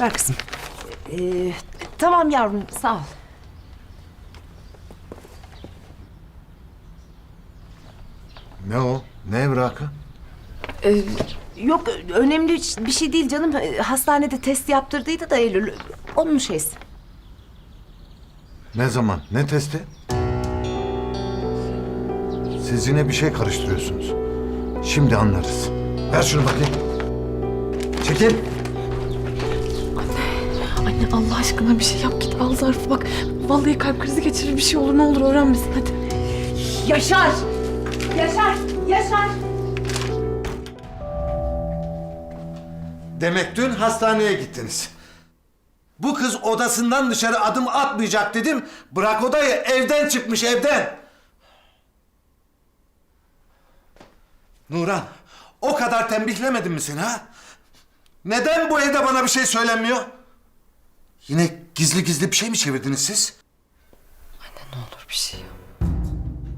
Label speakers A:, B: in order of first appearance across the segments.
A: Ver kızım. Ee, tamam yavrum sağ ol.
B: Ne o? Ne evrakı?
A: Ee, yok önemli bir şey değil canım. Ee, Hastanede test yaptırdıydı da Eylül. Onun şeysi.
B: Ne zaman? Ne testi? Siz yine bir şey karıştırıyorsunuz. Şimdi anlarız. Ver şunu bakayım. Çekil.
C: Anne Allah aşkına bir şey yap git al zarfı bak. Vallahi kalp krizi geçirir bir şey olur ne olur öğren bizi hadi.
A: Yaşar! Yaşar! Yaşar!
B: Demek dün hastaneye gittiniz. Bu kız odasından dışarı adım atmayacak dedim. Bırak odayı evden çıkmış evden. Nuran o kadar tembihlemedim mi seni ha? Neden bu evde bana bir şey söylenmiyor? Yine gizli gizli bir şey mi çevirdiniz siz?
C: Ne olur bir şey yap.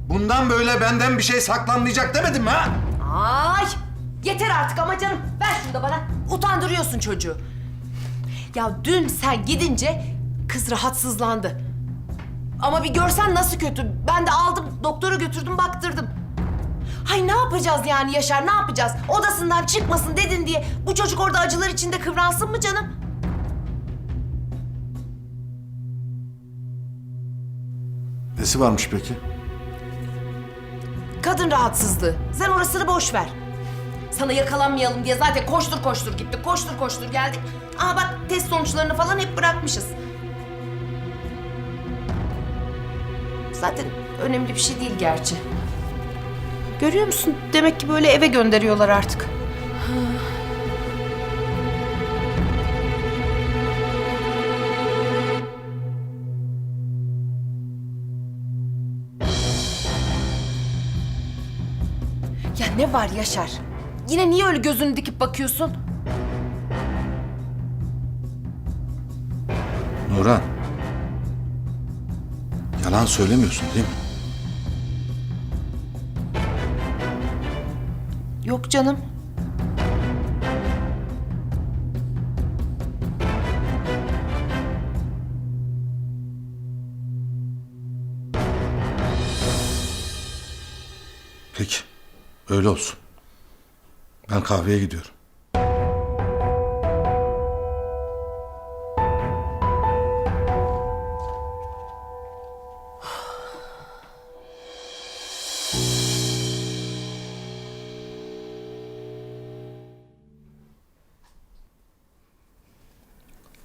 B: Bundan böyle benden bir şey saklanmayacak demedim mi ha?
A: Ay! Yeter artık ama canım. Ver şunu da bana. Utandırıyorsun çocuğu. Ya dün sen gidince kız rahatsızlandı. Ama bir görsen nasıl kötü. Ben de aldım doktora götürdüm baktırdım. Hay ne yapacağız yani Yaşar ne yapacağız? Odasından çıkmasın dedin diye bu çocuk orada acılar içinde kıvransın mı canım?
B: Nesi varmış peki?
A: Kadın rahatsızlığı. Sen orasını boş ver. Sana yakalanmayalım diye zaten koştur koştur gittik. Koştur koştur geldik. Aa bak test sonuçlarını falan hep bırakmışız. Zaten önemli bir şey değil gerçi. Görüyor musun? Demek ki böyle eve gönderiyorlar artık. Ya ne var Yaşar? Yine niye öyle gözünü dikip bakıyorsun?
B: Nuran. Yalan söylemiyorsun değil mi?
A: Yok canım.
B: Öyle olsun. Ben kahveye gidiyorum.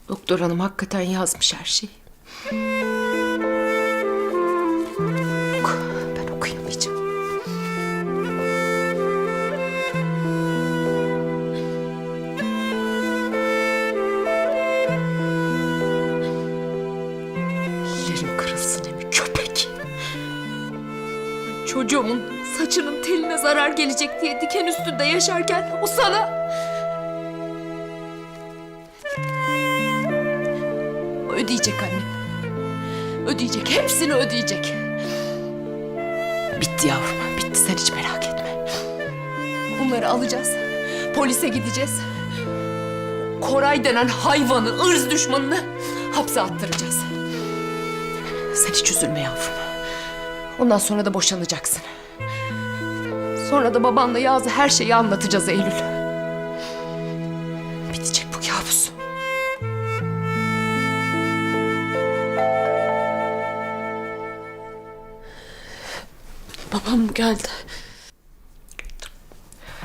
A: Doktor hanım hakikaten yazmış her şeyi.
C: Gelecek diye diken üstünde yaşarken o sana... Ödeyecek annem. Ödeyecek, hepsini ödeyecek.
A: Bitti yavrum, bitti. Sen hiç merak etme.
C: Bunları alacağız. Polise gideceğiz. Koray denen hayvanı, ırz düşmanını hapse attıracağız.
A: Sen hiç üzülme yavrum. Ondan sonra da boşanacaksın.
C: Sonra da babanla Yağız'a her şeyi anlatacağız Eylül.
A: Bitecek bu kabus.
C: Babam geldi.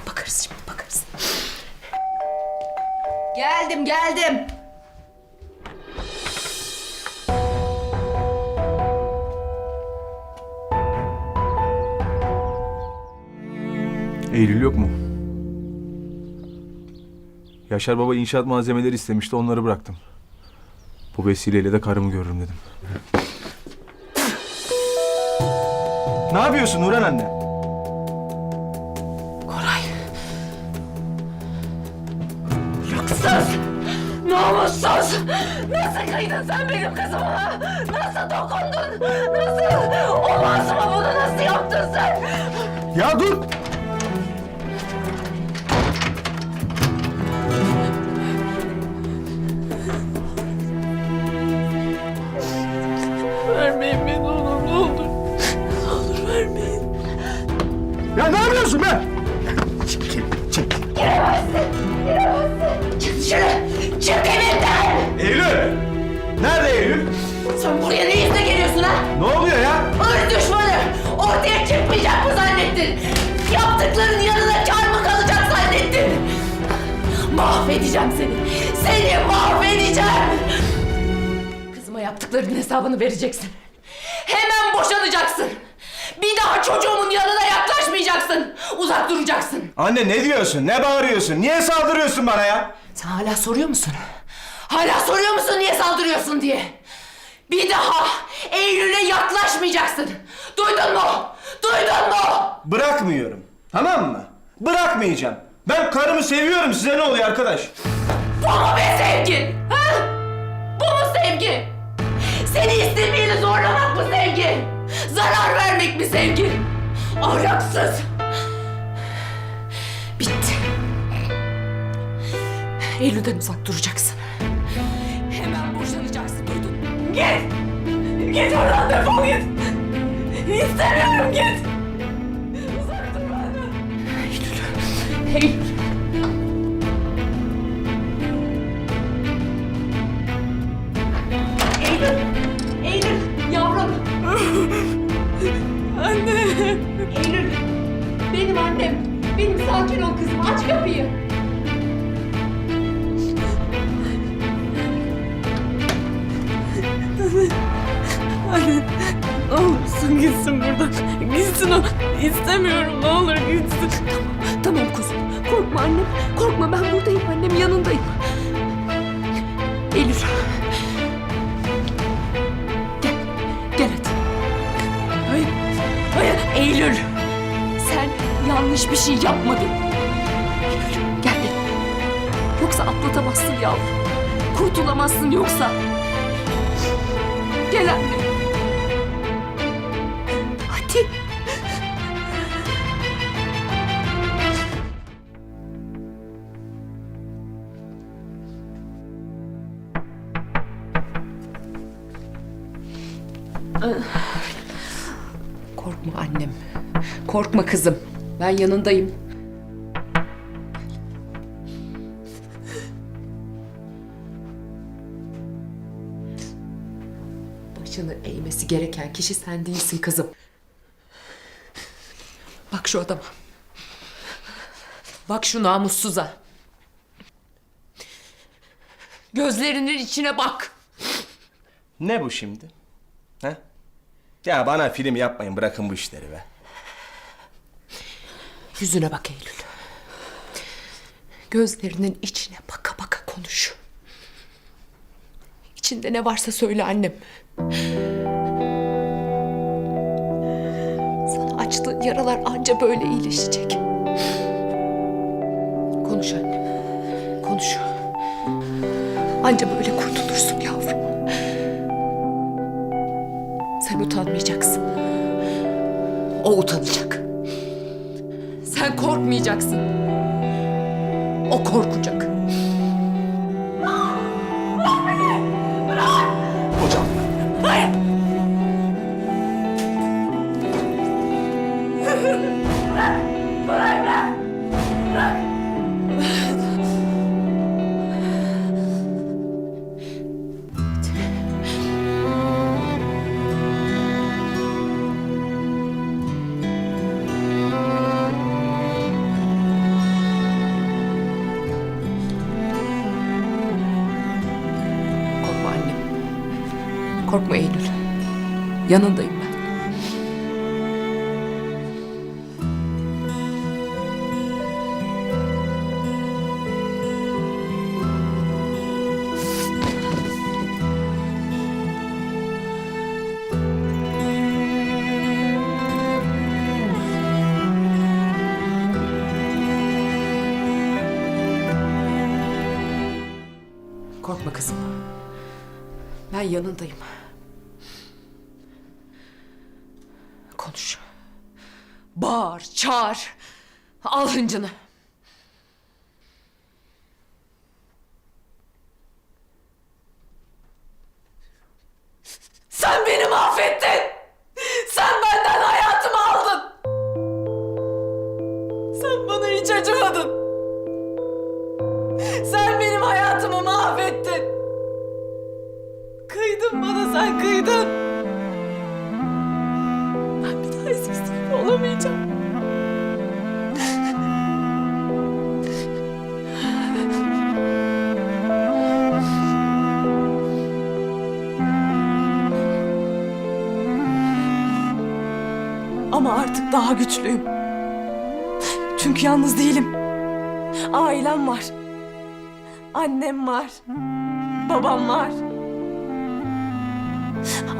A: Bakarız şimdi bakarız. Geldim geldim.
D: Eylül yok mu? Yaşar Baba inşaat malzemeleri istemişti onları bıraktım. Bu vesileyle de karımı görürüm dedim. Ne yapıyorsun Nurhan anne?
C: Koray. Yaksız! Namussuz! Nasıl kıydın sen benim kızıma? Nasıl dokundun? Nasıl? O masuma bunu nasıl yaptın sen?
D: Ya dur!
E: Yapıyorsun be?
A: Çık dışarı! Çık evimden!
E: Eylül! Nerede Eylül?
A: Sen buraya ne yüzle geliyorsun ha?
E: Ne oluyor ya?
A: Hırs düşmanı! Ortaya çıkmayacak mı zannettin? Yaptıkların yanına kar mı kalacak zannettin? Mahvedeceğim seni! Seni mahvedeceğim! Kızıma yaptıklarının hesabını vereceksin. Hemen boşanacaksın. Bir daha çocuğumun yanına yaklaşmayacaksın. Uzak duracaksın.
D: Anne ne diyorsun? Ne bağırıyorsun? Niye saldırıyorsun bana ya?
A: Sen hala soruyor musun? Hala soruyor musun niye saldırıyorsun diye? Bir daha Eylül'e yaklaşmayacaksın. Duydun mu? Duydun mu?
D: Bırakmıyorum. Tamam mı? Bırakmayacağım. Ben karımı seviyorum. Size ne oluyor arkadaş?
A: Bu mu be sevgi? Ha? Bu mu sevgi? Seni istemeyeni zorlamak mı sevgi? Zarar vermek mi sevgi? Ahlaksız. Bitti. Eylül'den uzak duracaksın. Hemen boşanacaksın duydun? Git! Git oradan defol git! İstemiyorum git! Uzak dur benden! Eylül! Eylül! Eylül! Benim annem! Benim sakin ol kızım. Aç kapıyı.
F: Ne olursun gitsin buradan. Gitsin o. İstemiyorum ne olur gitsin.
A: Tamam, tamam kuzum. Korkma annem. Korkma ben buradayım annem yanındayım. Eylül. Sen yanlış bir şey yapmadın. Gel. Yoksa atlatamazsın yavrum. Kurtulamazsın yoksa. Gel anne. Korkma kızım. Ben yanındayım. Başını eğmesi gereken kişi sen değilsin kızım. Bak şu adama. Bak şu namussuza. Gözlerinin içine bak.
D: Ne bu şimdi? He? Ya bana film yapmayın. Bırakın bu işleri be.
A: Yüzüne bak Eylül. Gözlerinin içine baka baka konuş. İçinde ne varsa söyle annem. Sana açtığın yaralar anca böyle iyileşecek. Konuş annem. Konuş. Anca böyle kurtulursun yavrum. Sen utanmayacaksın. O utanacak. Sen Korkma Eylül. Yanındayım ben. Korkma kızım. Ben yanındayım. Bağır, çağır. Al hıncını. Olamayacağım. Ama artık daha güçlüyüm. Çünkü yalnız değilim. Ailem var. Annem var. Babam var.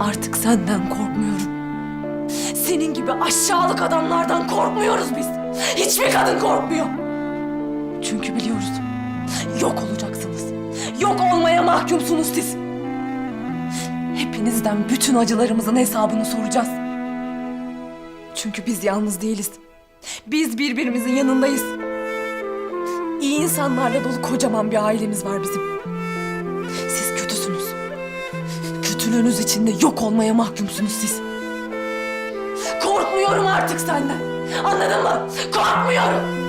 A: Artık senden korkmuyorum. Senin gibi aşağılık adamlardan korkmuyoruz biz. Hiçbir kadın korkmuyor. Çünkü biliyoruz. Yok olacaksınız. Yok olmaya mahkumsunuz siz. Hepinizden bütün acılarımızın hesabını soracağız. Çünkü biz yalnız değiliz. Biz birbirimizin yanındayız. İyi insanlarla dolu kocaman bir ailemiz var bizim. Siz kötüsünüz. Kötülüğünüz içinde yok olmaya mahkumsunuz siz. Korkmuyorum artık senden. Anladın mı? Korkmuyorum.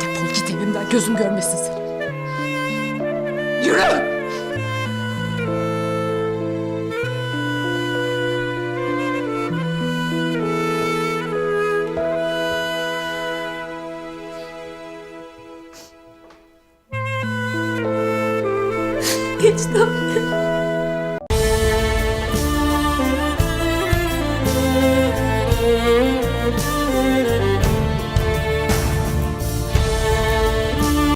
A: Defol git evimden gözüm görmesin seni. что?